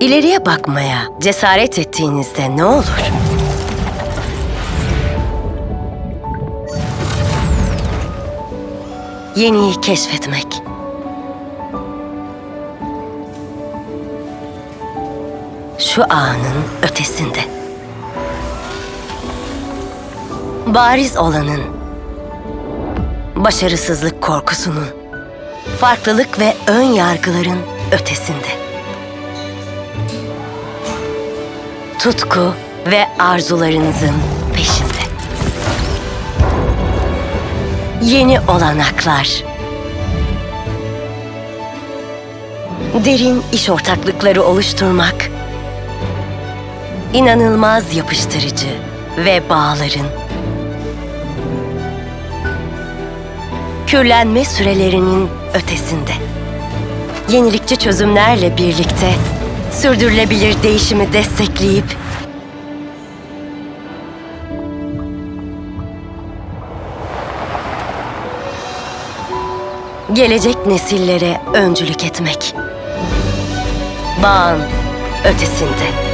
İleriye bakmaya cesaret ettiğinizde ne olur? Yeniyi keşfetmek. Şu anın ötesinde. Bariz olanın, başarısızlık korkusunun, farklılık ve ön yargıların ötesinde. Tutku ve arzularınızın peşinde. Yeni olanaklar. Derin iş ortaklıkları oluşturmak. İnanılmaz yapıştırıcı ve bağların. Kürlenme sürelerinin ötesinde. Yenilikçi çözümlerle birlikte sürdürülebilir değişimi destekleyip gelecek nesillere öncülük etmek. Bağın ötesinde.